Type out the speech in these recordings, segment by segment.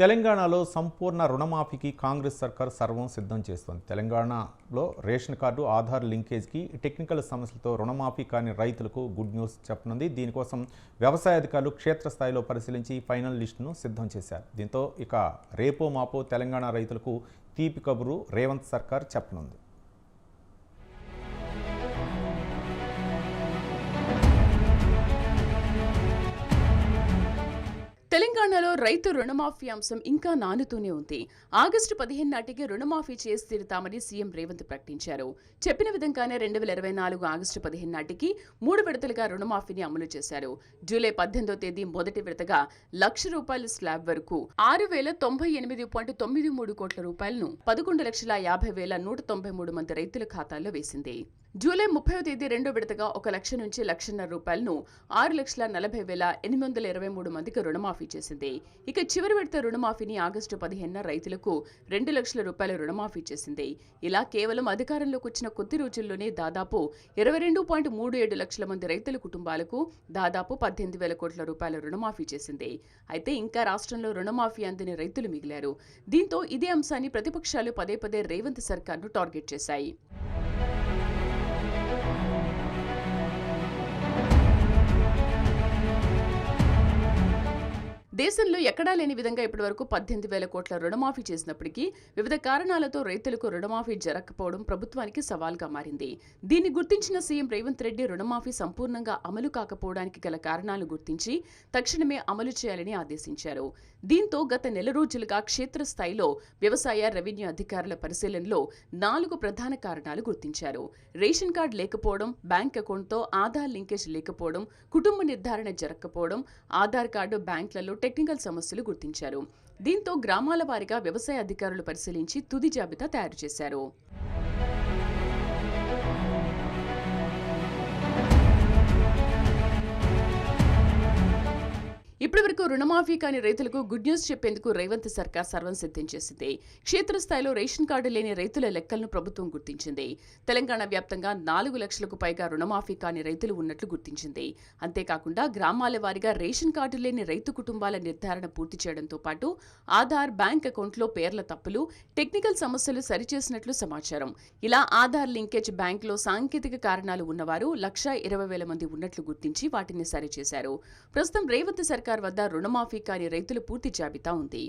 తెలంగాణలో సంపూర్ణ రుణమాఫీకి కాంగ్రెస్ సర్కార్ సర్వం సిద్ధం చేస్తోంది. తెలంగాణలో రేషన్ కార్డు ఆధార్ లింకేజ్కి టెక్నికల్ సమస్యలతో రుణమాఫీ కాని రైతులకు గుడ్ న్యూస్ చెప్పనుంది. దీనికోసం వ్యవసాయ అధికారులు క్షేత్రస్థాయిలో పరిశీలించి ఫైనల్ లిస్టును సిద్ధం చేశారు. దీంతో ఇక రేపో మాపో తెలంగాణ రైతులకు తీపి కబురు రేవంత్ సర్కార్ చెప్పనుంది. తెలంగాణలో రైతు రుణమాఫీ అంశం ఇంకా నానుతూనే ఉంది. ఆగస్టు పదిహేను నాటికి రుణమాఫీ చేసి తీరుతామని సీఎం రేవంత్ ప్రకటించారు. చెప్పిన విధంగానే రెండు వేల ఇరవై నాలుగు ఆగస్టు పదిహేను నాటికి మూడు విడతలుగా రుణమాఫీని అమలు చేశారు. జూలై పద్దెనిమిదో తేదీ మొదటి విడతగా లక్ష రూపాయల స్లాబ్ వరకు ఆరు వేల తొంభై ఎనిమిది పాయింట్ తొమ్మిది మూడు కోట్ల రూపాయలను పదకొండు లక్షల యాభై వేల నూట తొంభై మూడు మంది రైతుల ఖాతాల్లో వేసింది జూలై ముప్పై తేదీ రెండో విడతగా ఒక లక్ష నుంచి లక్షన్నర రూపాయలను ఆరు లక్షల నలభై వేల ఎనిమిది వందల ఇరవై మూడు మందికి రుణమాఫీ చేసింది. ఇక చివరి విడత రుణమాఫీని ఆగస్టు పదిహేనున రైతులకు రెండు లక్షల రూపాయల రుణమాఫీ చేసింది. ఇలా కేవలం అధికారంలోకి వచ్చిన కొద్ది రోజుల్లోనే దాదాపు ఇరవై రెండు పాయింట్ మూడు ఏడు లక్షల మంది రైతుల కుటుంబాలకు దాదాపు పద్దెనిమిది వేల కోట్ల రూపాయల రుణమాఫీ చేసింది. అయితే ఇంకా రాష్ట్రంలో రుణమాఫీ అందని రైతులు మిగిలారు. దీంతో ఇదే అంశాన్ని ప్రతిపక్షాలు పదే పదే రేవంత్ సర్కార్ను టార్గెట్ చేశాయి. దేశంలో ఎక్కడా లేని విధంగా ఇప్పటివరకు పద్దెనిమిది వేల కోట్ల రుణమాఫీ చేసినప్పటికీ వివిధ కారణాలతో రైతులకు రుణమాఫీ జరగకపోవడం ప్రభుత్వానికి సవాల్గా మారింది. దీన్ని గుర్తించిన సీఎం రేవంత్ రెడ్డి రుణమాఫీ సంపూర్ణంగా అమలు కాకపోవడానికి గల కారణాలు గుర్తించి తక్షణమే అమలు చేయాలని ఆదేశించారు. దీంతో గత నెల రోజులుగా క్షేత్రస్థాయిలో వ్యవసాయ రెవెన్యూ అధికారుల పరిశీలనలో నాలుగు ప్రధాన కారణాలు గుర్తించారు. రేషన్ కార్డు లేకపోవడం బ్యాంక్ అకౌంట్తో ఆధార్ లింకేజ్ లేకపోవడం కుటుంబ నిర్ధారణ జరగకపోవడం ఆధార్ కార్డు బ్యాంకులలో టెక్నికల్ సమస్యలు గుర్తించారు. దీంతో గ్రామాల వారీగా వ్యవసాయ అధికారులు పరిశీలించి తుది జాబితా తయారు చేశారు. ఇప్పటివరకు రుణమాఫీ కాని రైతులకు గుడ్ న్యూస్ చెప్పేందుకు రేవంత్ సర్కార్ సర్వం సిద్ధం చేసింది క్షేత్రస్థాయిలో రేషన్ కార్డు లేని రైతుల లెక్కలను ప్రభుత్వం గుర్తించింది. తెలంగాణ వ్యాప్తంగా నాలుగు లక్షలకు పైగా రుణమాఫీ కాని రైతులు ఉన్నట్లు గుర్తించింది. అంతేకాకుండా గ్రామాల వారీగా రేషన్ కార్డు లేని రైతు కుటుంబాల నిర్ధారణ పూర్తి చేయడంతో పాటు ఆధార్ బ్యాంక్ అకౌంట్లో పేర్ల తప్పులు టెక్నికల్ సమస్యలు సరిచేసినట్లు సమాచారం. ఇలా ఆధార్ లింకేజ్ బ్యాంకులో సాంకేతిక కారణాలు ఉన్నవారు లక్ష ఇరవై వేల మంది ఉన్నట్లు గుర్తించి వాటిని సరిచేశారు. ప్రస్తుతం రేవంత్ సర్కార్ వద్ద రుణమాఫీ కాని రైతుల పూర్తి జాబితా ఉంది.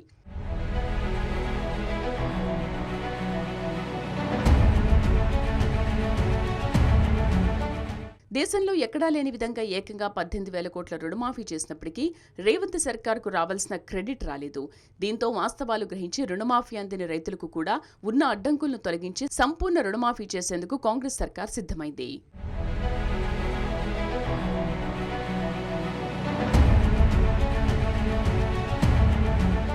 దేశంలో ఎక్కడా లేని విధంగా ఏకంగా పద్దెనిమిది వేల కోట్ల రుణమాఫీ చేసినప్పటికీ రేవంత్ సర్కార్కు రావాల్సిన క్రెడిట్ రాలేదు. దీంతో వాస్తవాలు గ్రహించి రుణమాఫీ అందిన రైతులకు కూడా ఉన్న అడ్డంకులను తొలగించి సంపూర్ణ రుణమాఫీ చేసేందుకు కాంగ్రెస్ సర్కార్ సిద్ధమైంది.